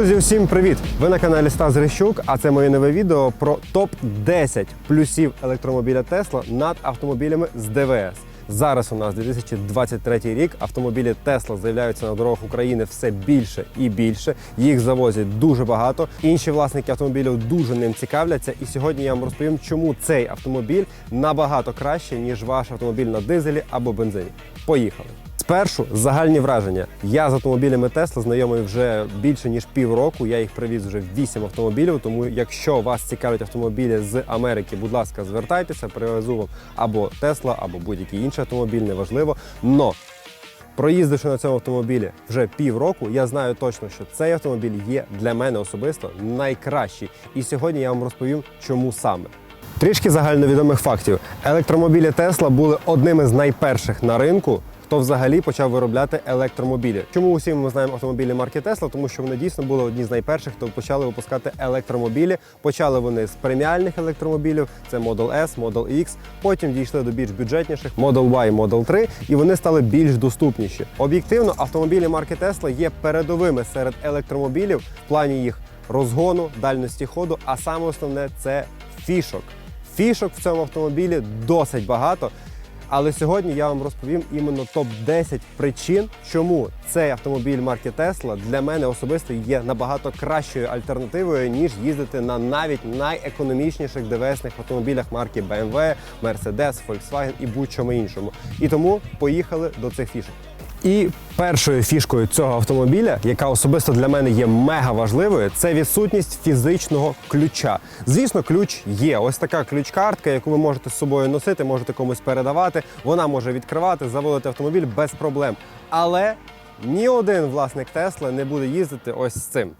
друзі, всім привіт! Ви на каналі Стас Грищук, а це моє нове відео про топ-10 плюсів електромобіля Тесла над автомобілями з ДВС. Зараз у нас 2023 рік. Автомобілі Тесла з'являються на дорогах України все більше і більше. Їх завозять дуже багато. Інші власники автомобілів дуже ним цікавляться. І сьогодні я вам розповім, чому цей автомобіль набагато краще, ніж ваш автомобіль на дизелі або бензині. Поїхали! Спершу загальні враження. Я з автомобілями Тесла знайомий вже більше ніж півроку. Я їх привіз вже 8 автомобілів. Тому, якщо вас цікавлять автомобілі з Америки, будь ласка, звертайтеся, привезу вам або Тесла, або будь-який інший автомобіль, неважливо. Но проїздивши на цьому автомобілі вже півроку, я знаю точно, що цей автомобіль є для мене особисто найкращий. І сьогодні я вам розповім, чому саме. Трішки загальновідомих фактів. Електромобілі Тесла були одними з найперших на ринку. Хто взагалі почав виробляти електромобілі? Чому усі ми знаємо автомобілі марки Тесла? Тому що вони дійсно були одні з найперших, хто почали випускати електромобілі. Почали вони з преміальних електромобілів, це Model S, Model X. Потім дійшли до більш бюджетніших Model Y, Model 3, і вони стали більш доступніші. Об'єктивно, автомобілі марки Тесла є передовими серед електромобілів в плані їх розгону, дальності ходу. А саме основне це фішок. Фішок в цьому автомобілі досить багато. Але сьогодні я вам розповім іменно топ-10 причин, чому цей автомобіль марки Tesla для мене особисто є набагато кращою альтернативою, ніж їздити на навіть найекономічніших ДВСних автомобілях марки BMW, Mercedes, Volkswagen і будь-чому іншому. І тому поїхали до цих фішок. І першою фішкою цього автомобіля, яка особисто для мене є мега важливою, це відсутність фізичного ключа. Звісно, ключ є. Ось така ключ-картка, яку ви можете з собою носити, можете комусь передавати. Вона може відкривати, заводити автомобіль без проблем. Але ні один власник Тесла не буде їздити ось з цим,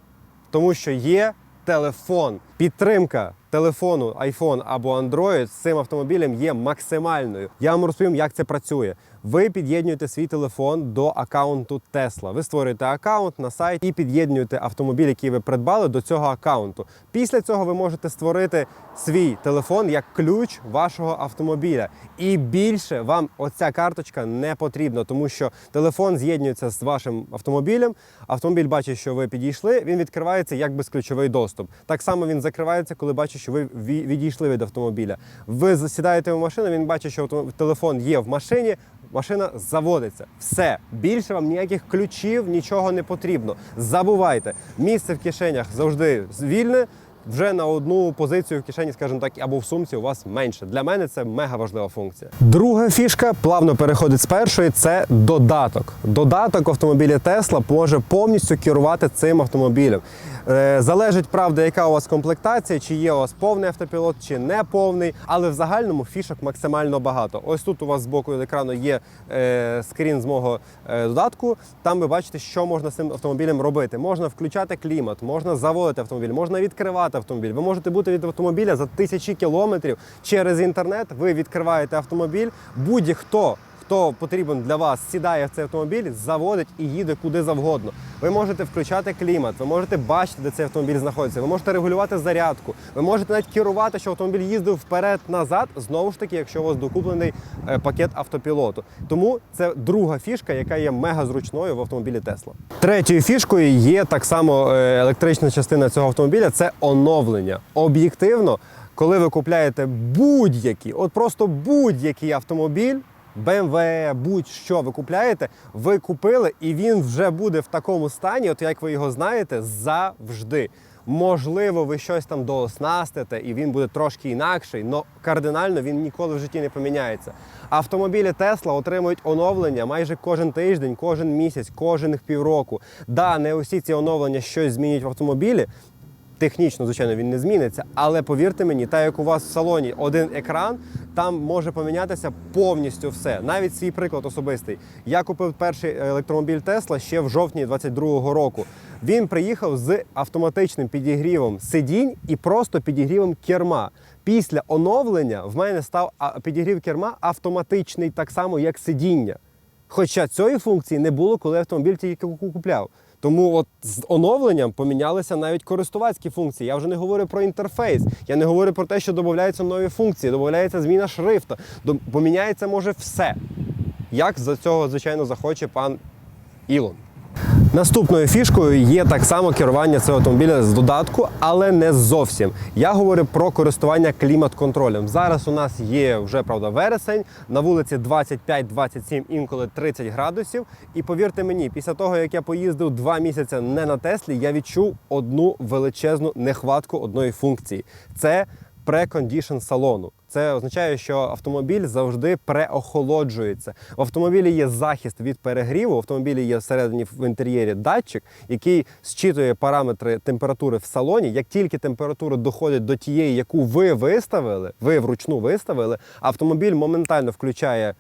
тому що є телефон. Підтримка телефону iPhone або Android з цим автомобілем є максимальною. Я вам розповім, як це працює. Ви під'єднуєте свій телефон до аккаунту Tesla. Ви створюєте аккаунт на сайті і під'єднуєте автомобіль, який ви придбали до цього аккаунту. Після цього ви можете створити свій телефон як ключ вашого автомобіля. І більше вам оця карточка не потрібна, тому що телефон з'єднується з вашим автомобілем. Автомобіль бачить, що ви підійшли. Він відкривається як безключовий доступ. Так само він закривається, коли бачить, що ви відійшли від автомобіля. Ви засідаєте в машину, він бачить, що телефон є в машині. Машина заводиться. Все. Більше вам ніяких ключів, нічого не потрібно. Забувайте, місце в кишенях завжди вільне. Вже на одну позицію в кишені, скажімо так, або в сумці у вас менше. Для мене це мега важлива функція. Друга фішка плавно переходить з першої. Це додаток. Додаток в автомобілі Tesla може повністю керувати цим автомобілем. Е, залежить, правда, яка у вас комплектація, чи є у вас повний автопілот, чи не повний, але в загальному фішок максимально багато. Ось тут у вас з боку екрану є е, скрін з мого е, додатку. Там ви бачите, що можна з цим автомобілем робити. Можна включати клімат, можна заводити автомобіль, можна відкривати автомобіль. Ви можете бути від автомобіля за тисячі кілометрів через інтернет. Ви відкриваєте автомобіль. Будь-хто хто потрібен для вас, сідає в цей автомобіль, заводить і їде куди завгодно. Ви можете включати клімат, ви можете бачити, де цей автомобіль знаходиться. Ви можете регулювати зарядку. Ви можете навіть керувати, що автомобіль їздив вперед-назад. Знову ж таки, якщо у вас докуплений е, пакет автопілоту. Тому це друга фішка, яка є мега зручною в автомобілі Tesla. Третьою фішкою є так само е, електрична частина цього автомобіля це оновлення. Об'єктивно, коли ви купляєте будь-який, от просто будь-який автомобіль. BMW, будь-що ви купляєте, ви купили, і він вже буде в такому стані, от як ви його знаєте, завжди. Можливо, ви щось там дооснастите, і він буде трошки інакший, але кардинально він ніколи в житті не поміняється. Автомобілі Tesla отримують оновлення майже кожен тиждень, кожен місяць, кожен півроку. Да, не усі ці оновлення щось змінюють в автомобілі. Технічно, звичайно, він не зміниться, але повірте мені, так як у вас в салоні один екран, там може помінятися повністю все. Навіть свій приклад особистий. Я купив перший електромобіль Tesla ще в жовтні 22-го року. Він приїхав з автоматичним підігрівом сидінь і просто підігрівом керма. Після оновлення в мене став підігрів керма автоматичний, так само як сидіння. Хоча цієї функції не було, коли автомобіль тільки купляв. Тому от з оновленням помінялися навіть користувацькі функції. Я вже не говорю про інтерфейс, я не говорю про те, що додаються нові функції, додається зміна шрифта, поміняється може все. Як за цього, звичайно, захоче пан Ілон. Наступною фішкою є так само керування цього автомобіля з додатку, але не зовсім. Я говорю про користування клімат-контролем. Зараз у нас є вже правда вересень, на вулиці 25-27, інколи 30 градусів. І повірте мені, після того як я поїздив два місяці не на Теслі, я відчув одну величезну нехватку одної функції. Це прекондішн салону. Це означає, що автомобіль завжди преохолоджується. В автомобілі є захист від перегріву. В автомобілі є всередині в інтер'єрі датчик, який зчитує параметри температури в салоні. Як тільки температура доходить до тієї, яку ви виставили, ви вручну виставили, автомобіль моментально включає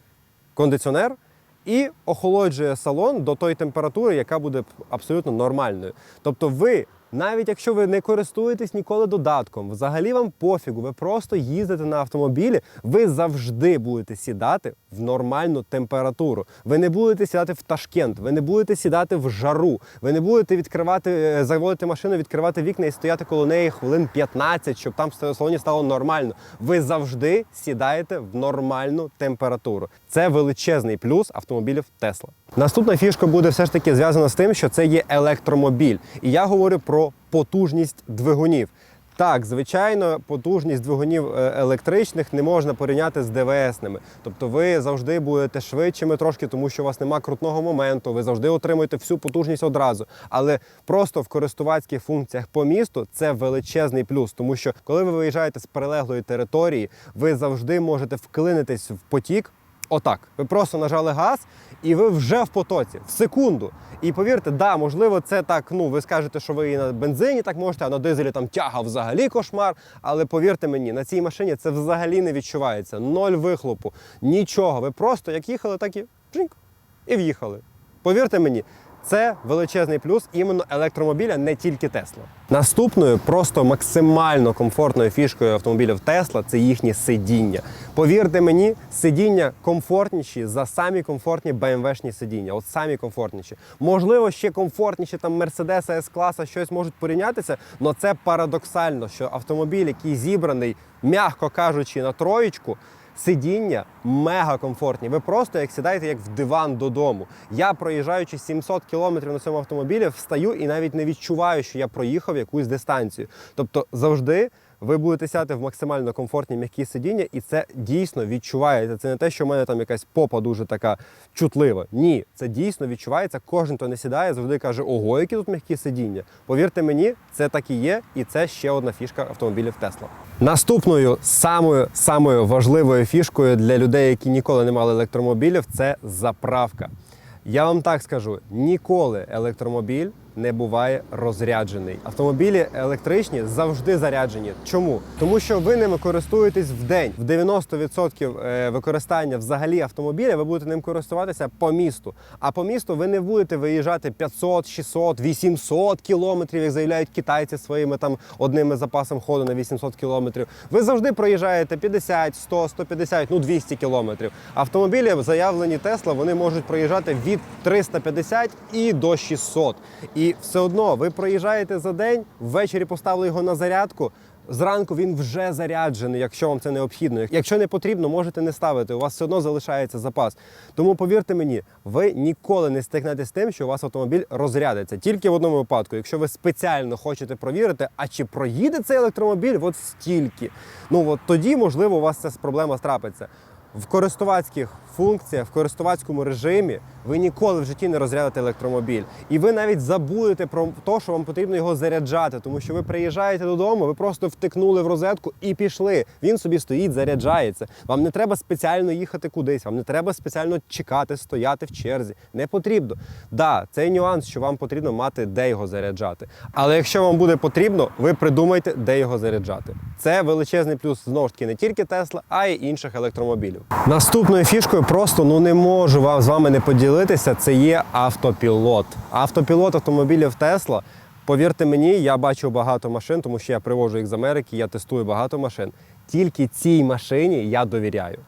кондиціонер. І охолоджує салон до тої температури, яка буде абсолютно нормальною. Тобто, ви, навіть якщо ви не користуєтесь ніколи додатком, взагалі вам пофігу, ви просто їздите на автомобілі, ви завжди будете сідати в нормальну температуру. Ви не будете сідати в Ташкент, ви не будете сідати в жару, ви не будете відкривати, е, заводити машину, відкривати вікна і стояти коло неї хвилин 15, щоб там в салоні стало нормально. Ви завжди сідаєте в нормальну температуру. Це величезний плюс автомобілів Tesla. Наступна фішка буде все ж таки зв'язана з тим, що це є електромобіль. І я говорю про потужність двигунів. Так, звичайно, потужність двигунів е, електричних не можна порівняти з ДВСними. Тобто ви завжди будете швидшими трошки, тому що у вас немає крутного моменту, ви завжди отримуєте всю потужність одразу. Але просто в користувацьких функціях по місту це величезний плюс, тому що коли ви виїжджаєте з перелеглої території, ви завжди можете вклинитись в потік. Отак, ви просто нажали газ, і ви вже в потоці в секунду. І повірте, да, можливо, це так. Ну ви скажете, що ви і на бензині так можете, а на дизелі там тяга взагалі кошмар. Але повірте мені, на цій машині це взагалі не відчувається. Ноль вихлопу, нічого. Ви просто як їхали, так і жінк, і в'їхали. Повірте мені, це величезний плюс іменно електромобіля, не тільки Тесла. Наступною просто максимально комфортною фішкою автомобілів Тесла це їхні сидіння. Повірте мені, сидіння комфортніші за самі комфортні BMW-шні сидіння. От самі комфортніші. Можливо, ще комфортніші там Mercedes s класа щось можуть порівнятися, але це парадоксально, що автомобіль, який зібраний, м'яко кажучи, на троєчку. Сидіння мега комфортні. Ви просто як сідаєте як в диван додому. Я проїжджаючи 700 кілометрів на цьому автомобілі, встаю і навіть не відчуваю, що я проїхав якусь дистанцію. Тобто завжди ви будете сяти в максимально комфортні м'які сидіння, і це дійсно відчувається. Це не те, що в мене там якась попа дуже така чутлива. Ні, це дійсно відчувається. Кожен, хто не сідає, завжди каже, ого, які тут м'які сидіння. Повірте мені, це так і є, і це ще одна фішка автомобілів Тесла. Наступною самою самою важливою фішкою для людей, які ніколи не мали електромобілів, це заправка. Я вам так скажу: ніколи електромобіль не буває розряджений. Автомобілі електричні завжди заряджені. Чому? Тому що ви ними користуєтесь в день. В 90% е, використання взагалі автомобіля ви будете ним користуватися по місту. А по місту ви не будете виїжджати 500, 600, 800 кілометрів, як заявляють китайці своїми там одними запасом ходу на 800 кілометрів. Ви завжди проїжджаєте 50, 100, 150, ну 200 кілометрів. Автомобілі заявлені Тесла, вони можуть проїжджати від 350 і до 600. І все одно ви проїжджаєте за день, ввечері поставили його на зарядку. Зранку він вже заряджений, якщо вам це необхідно. Якщо не потрібно, можете не ставити. У вас все одно залишається запас. Тому повірте мені, ви ніколи не стикнетеся з тим, що у вас автомобіль розрядиться. Тільки в одному випадку, якщо ви спеціально хочете провірити, а чи проїде цей електромобіль от стільки. Ну от тоді, можливо, у вас ця проблема трапиться. В користувацьких функціях, в користувацькому режимі ви ніколи в житті не розрядите електромобіль. І ви навіть забудете про те, що вам потрібно його заряджати, тому що ви приїжджаєте додому, ви просто втикнули в розетку і пішли. Він собі стоїть, заряджається. Вам не треба спеціально їхати кудись, вам не треба спеціально чекати, стояти в черзі. Не потрібно. Да, цей нюанс, що вам потрібно мати, де його заряджати. Але якщо вам буде потрібно, ви придумайте, де його заряджати. Це величезний плюс знову ж таки не тільки Тесла, а й інших електромобілів. Наступною фішкою просто ну не можу з вами не поділитися. Це є автопілот. Автопілот автомобілів Тесла. Повірте мені, я бачу багато машин, тому що я привожу їх з Америки, я тестую багато машин. Тільки цій машині я довіряю.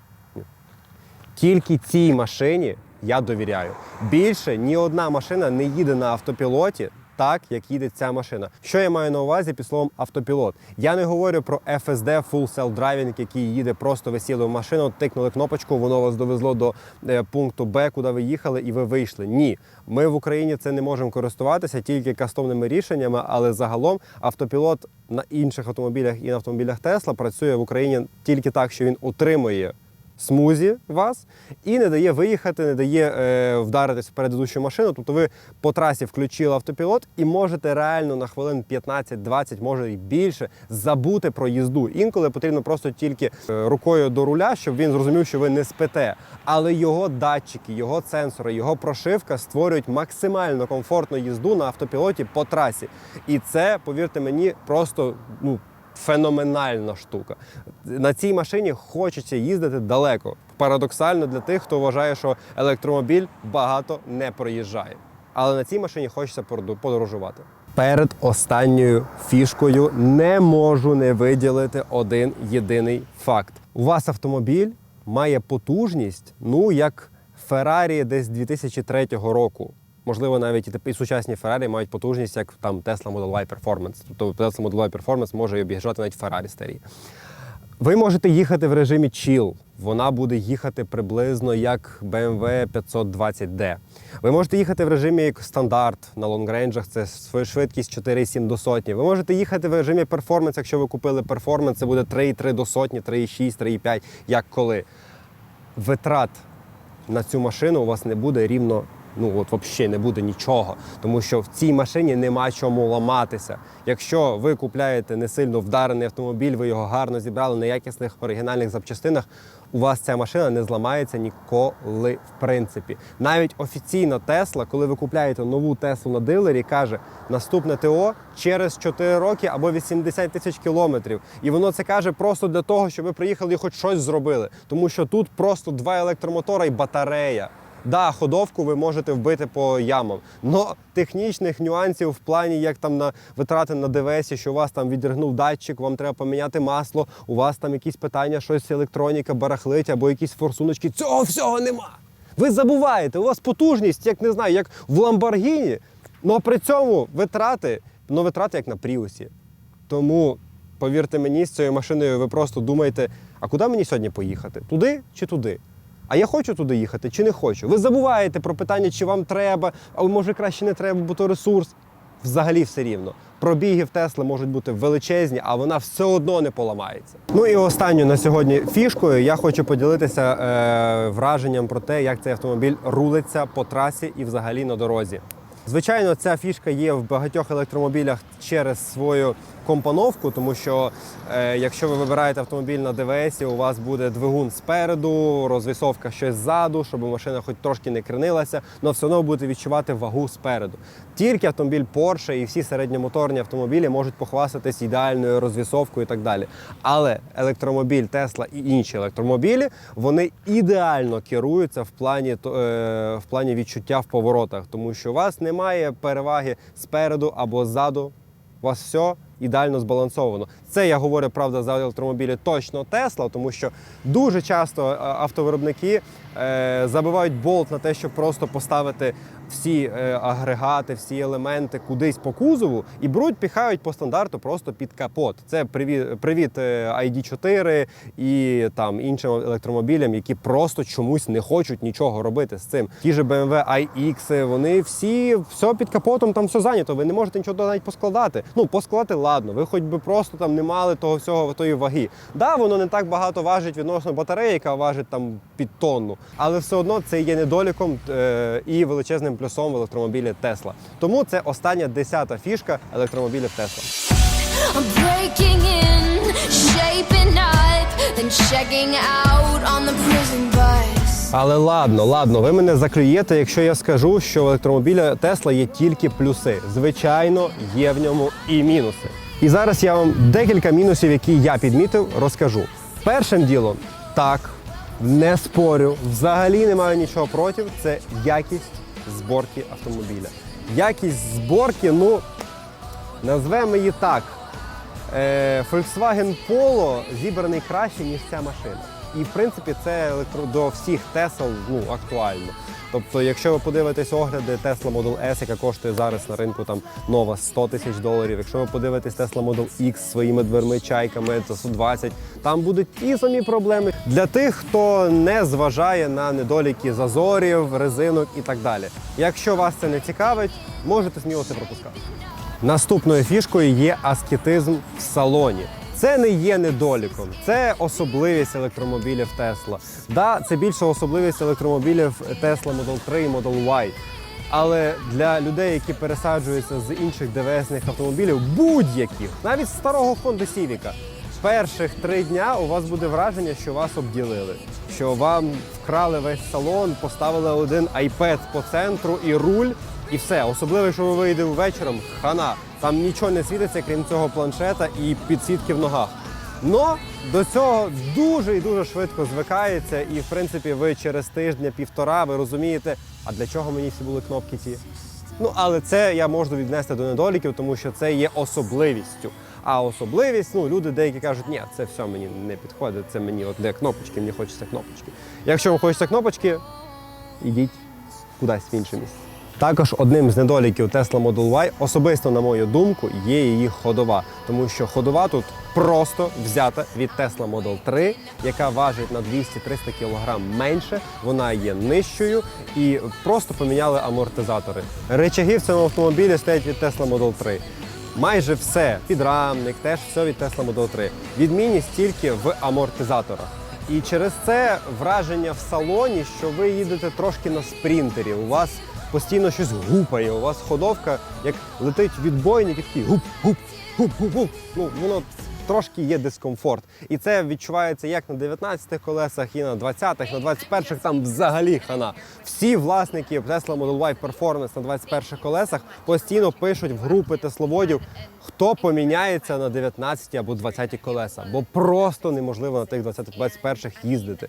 Тільки цій машині я довіряю. Більше ні одна машина не їде на автопілоті так, як їде ця машина. Що я маю на увазі під словом автопілот? Я не говорю про FSD Full Self Driving, який їде просто ви сіли в машину, тикнули кнопочку, воно вас довезло до е, пункту Б, куди ви їхали, і ви вийшли. Ні, ми в Україні це не можемо користуватися тільки кастомними рішеннями, але загалом автопілот на інших автомобілях і на автомобілях Тесла працює в Україні тільки так, що він утримує смузі вас і не дає виїхати, не дає е, вдаритись в передидущу машину. Тобто ви по трасі включили автопілот і можете реально на хвилин 15-20, може і більше, забути про їзду. Інколи потрібно просто тільки е, рукою до руля, щоб він зрозумів, що ви не спите. Але його датчики, його сенсори, його прошивка створюють максимально комфортну їзду на автопілоті по трасі. І це, повірте мені, просто ну. Феноменальна штука. На цій машині хочеться їздити далеко. Парадоксально для тих, хто вважає, що електромобіль багато не проїжджає. Але на цій машині хочеться подорожувати. Перед останньою фішкою не можу не виділити один єдиний факт. У вас автомобіль має потужність, ну як Феррарі десь 2003 року. Можливо, навіть і тепер і сучасні Феррарі мають потужність, як там Tesla Model Y Performance. Тобто Tesla Model Y Performance може об'їжджати навіть Феррарі старі. Ви можете їхати в режимі chill. Вона буде їхати приблизно як BMW 520D. Ви можете їхати в режимі як стандарт на лонгрейнджах, це швидкість 4,7 до сотні. Ви можете їхати в режимі перформанс, якщо ви купили перформанс, це буде 3,3 до сотні, 3,6, 3,5, як коли. Витрат на цю машину у вас не буде рівно. Ну от взагалі не буде нічого, тому що в цій машині нема чому ламатися. Якщо ви купляєте не сильно вдарений автомобіль, ви його гарно зібрали на якісних оригінальних запчастинах, у вас ця машина не зламається ніколи в принципі. Навіть офіційно Тесла, коли ви купляєте нову Теслу на дилері, каже наступне ТО через 4 роки або 80 тисяч кілометрів. І воно це каже просто для того, щоб ви приїхали і хоч щось зробили. Тому що тут просто два електромотора і батарея. Да, ходовку ви можете вбити по ямам, но технічних нюансів в плані, як там на витрати на ДВС, що у вас там відригнув датчик, вам треба поміняти масло, у вас там якісь питання, щось електроніка барахлить або якісь форсуночки. Цього всього нема. Ви забуваєте, у вас потужність, як не знаю, як в Ламборгіні, але при цьому витрати, ну витрати як на Пріусі. Тому повірте мені, з цією машиною ви просто думаєте, а куди мені сьогодні поїхати? Туди чи туди? А я хочу туди їхати чи не хочу? Ви забуваєте про питання, чи вам треба, а може краще не треба, бо то ресурс. Взагалі все рівно. Пробіги в Тесли можуть бути величезні, а вона все одно не поламається. Ну і останню на сьогодні фішкою я хочу поділитися е, враженням про те, як цей автомобіль рулиться по трасі і взагалі на дорозі. Звичайно, ця фішка є в багатьох електромобілях через свою компоновку, тому що е, якщо ви вибираєте автомобіль на ДВС, у вас буде двигун спереду, розвісовка щось ззаду, щоб машина хоч трошки не кренилася, але все одно будете відчувати вагу спереду. Тільки автомобіль Porsche і всі середньомоторні автомобілі можуть похвастатись ідеальною розвісовкою і так далі. Але електромобіль Tesla і інші електромобілі вони ідеально керуються в плані, е, в плані відчуття в поворотах, тому що у вас немає переваги спереду або ззаду. У вас все ідеально збалансовано. Це я говорю правда за електромобілі точно Тесла, тому що дуже часто е, автовиробники е, забивають болт на те, щоб просто поставити всі е, агрегати, всі елементи кудись по кузову і беруть, піхають по стандарту просто під капот. Це привіт, привіт е, ID4 і там іншим електромобілям, які просто чомусь не хочуть нічого робити з цим. Ті ж BMW iX, вони всі все під капотом, там все зайнято. Ви не можете нічого навіть поскладати. Ну, поскладати, ладно, ви хоч би просто там не мали того всього тої ваги. Да, воно не так багато важить відносно батареї, яка важить там під тонну, але все одно це є недоліком е, і величезним плюсом в електромобілі Tesla. Тому це остання десята фішка електромобілів up, then out on the prison bus. Але ладно, ладно, ви мене заклюєте, якщо я скажу, що в електромобіля Тесла є тільки плюси. Звичайно, є в ньому і мінуси. І зараз я вам декілька мінусів, які я підмітив, розкажу. Першим ділом, так, не спорю, взагалі не маю нічого проти, це якість зборки автомобіля. Якість зборки, ну, назвемо її так. Е, Volkswagen Polo зібраний краще, ніж ця машина. І в принципі це електро... до всіх Tesla ну, актуально. Тобто, якщо ви подивитесь огляди Tesla Model S, яка коштує зараз на ринку там нова 100 тисяч доларів. Якщо ви подивитесь Tesla Model X своїми дверми, чайками за 120, там будуть ті самі проблеми для тих, хто не зважає на недоліки зазорів, резинок і так далі. Якщо вас це не цікавить, можете сміло це пропускати. Наступною фішкою є аскетизм в салоні. Це не є недоліком, це особливість електромобілів Tesla. Да, це більше особливість електромобілів Tesla Model 3 і Model Y. Але для людей, які пересаджуються з інших ДВСних автомобілів, будь-яких, навіть старого Honda Civic, перших три дня у вас буде враження, що вас обділили, що вам вкрали весь салон, поставили один iPad по центру і руль, і все. Особливо, якщо ви вийдете вечором, хана. Там нічого не світиться, крім цього планшета і підсвітки в ногах. Но до цього дуже і дуже швидко звикається, і в принципі ви через тижня-півтора ви розумієте, а для чого мені всі були кнопки ті. Ну, але це я можу віднести до недоліків, тому що це є особливістю. А особливість, ну люди деякі кажуть, ні, це все мені не підходить, це мені от де кнопочки, мені хочеться кнопочки. Якщо вам хочеться кнопочки, ідіть кудись в інше місце. Також одним з недоліків Tesla Model Y, особисто на мою думку, є її ходова, тому що ходова тут просто взята від Tesla Model 3, яка важить на 200-300 кг менше. Вона є нижчою і просто поміняли амортизатори. Речаги в цьому автомобілі стоять від Tesla Model 3. Майже все, підрамник, теж все від Tesla Model 3. Відмінність тільки в амортизаторах. І через це враження в салоні, що ви їдете трошки на спринтері. У вас постійно щось гупає. У вас ходовка, як летить відбойник, і такий гуп, гуп, гуп, гуп, гуп. Ну воно трошки є дискомфорт. І це відчувається як на 19-х колесах, і на 20-х, на 21-х там взагалі хана. Всі власники Tesla Model Y Performance на 21-х колесах постійно пишуть в групи тесловодів, хто поміняється на 19 або 20 колеса, бо просто неможливо на тих 20-21-х їздити.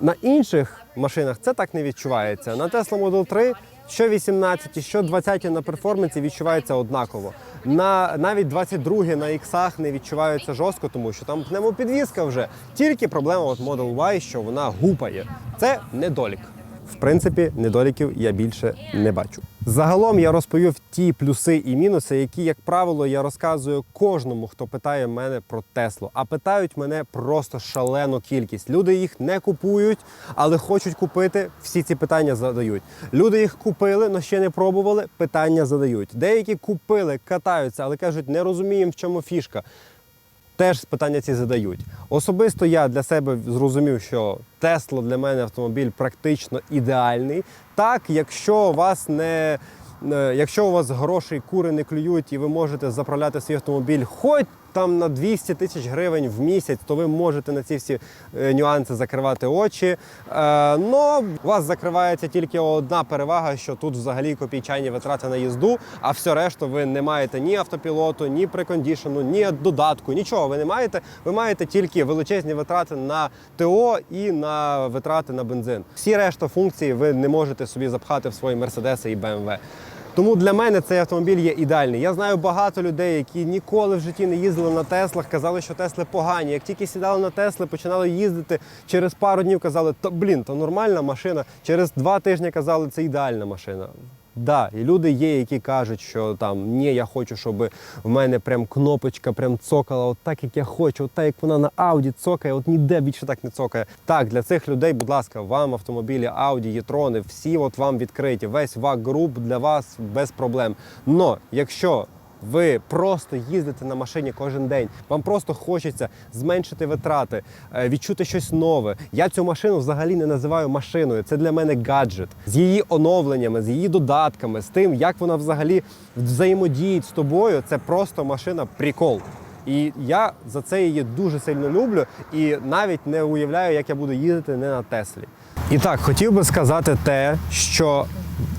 На інших машинах це так не відчувається. На Tesla Model 3 що 18, що 20 на перформансі відчувається однаково. На навіть 22 на іксах не відчувається жорстко, тому що там пневмопідвізка вже. Тільки проблема от Model Y, що вона гупає. Це недолік. В принципі, недоліків я більше не бачу. Загалом я розповів ті плюси і мінуси, які, як правило, я розказую кожному, хто питає мене про Теслу. А питають мене просто шалену кількість. Люди їх не купують, але хочуть купити. Всі ці питання задають. Люди їх купили, але ще не пробували. Питання задають. Деякі купили, катаються, але кажуть, не розуміємо, в чому фішка теж питання ці задають. Особисто я для себе зрозумів, що Тесла для мене автомобіль практично ідеальний. Так, якщо вас не е, Якщо у вас грошей кури не клюють і ви можете заправляти свій автомобіль хоч там на 200 тисяч гривень в місяць, то ви можете на ці всі е, нюанси закривати очі. Е, но у вас закривається тільки одна перевага, що тут взагалі копійчані витрати на їзду, а все решту ви не маєте ні автопілоту, ні прекондішену, ні додатку, нічого ви не маєте. Ви маєте тільки величезні витрати на ТО і на витрати на бензин. Всі решта функцій ви не можете собі запхати в свої мерседеси і БМВ. Тому для мене цей автомобіль є ідеальний. Я знаю багато людей, які ніколи в житті не їздили на Теслах, казали, що Тесли погані. Як тільки сідали на Тесли, починали їздити через пару днів, казали, то блін, то нормальна машина. Через два тижні казали, це ідеальна машина. Да, і люди є, які кажуть, що там ні, я хочу, щоб в мене прям кнопочка прям цокала, от так як я хочу, от так як вона на Ауді цокає, от ніде більше так не цокає. Так, для цих людей, будь ласка, вам автомобілі Ауді, Єтрони, всі от вам відкриті. Весь вак груп для вас без проблем. Но якщо ви просто їздите на машині кожен день. Вам просто хочеться зменшити витрати, е, відчути щось нове. Я цю машину взагалі не називаю машиною. Це для мене гаджет з її оновленнями, з її додатками, з тим, як вона взагалі взаємодіє з тобою. Це просто машина прикол. І я за це її дуже сильно люблю і навіть не уявляю, як я буду їздити не на Теслі. І так, хотів би сказати те, що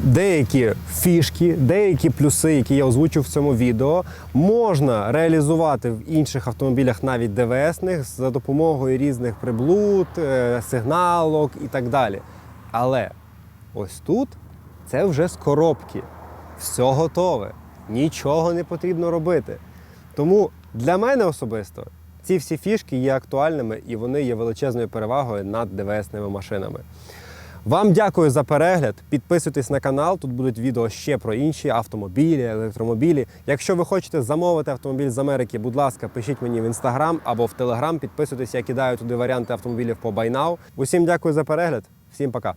деякі фішки, деякі плюси, які я озвучив в цьому відео, можна реалізувати в інших автомобілях, навіть ДВСних, за допомогою різних приблуд, е, сигналок і так далі. Але ось тут це вже з коробки. Все готове. Нічого не потрібно робити. Тому для мене особисто ці всі фішки є актуальними і вони є величезною перевагою над ДВСними машинами. Вам дякую за перегляд. Підписуйтесь на канал. Тут будуть відео ще про інші автомобілі, електромобілі. Якщо ви хочете замовити автомобіль з Америки, будь ласка, пишіть мені в інстаграм або в телеграм. Підписуйтесь, я кидаю туди варіанти автомобілів по Now. Усім дякую за перегляд. Всім пока.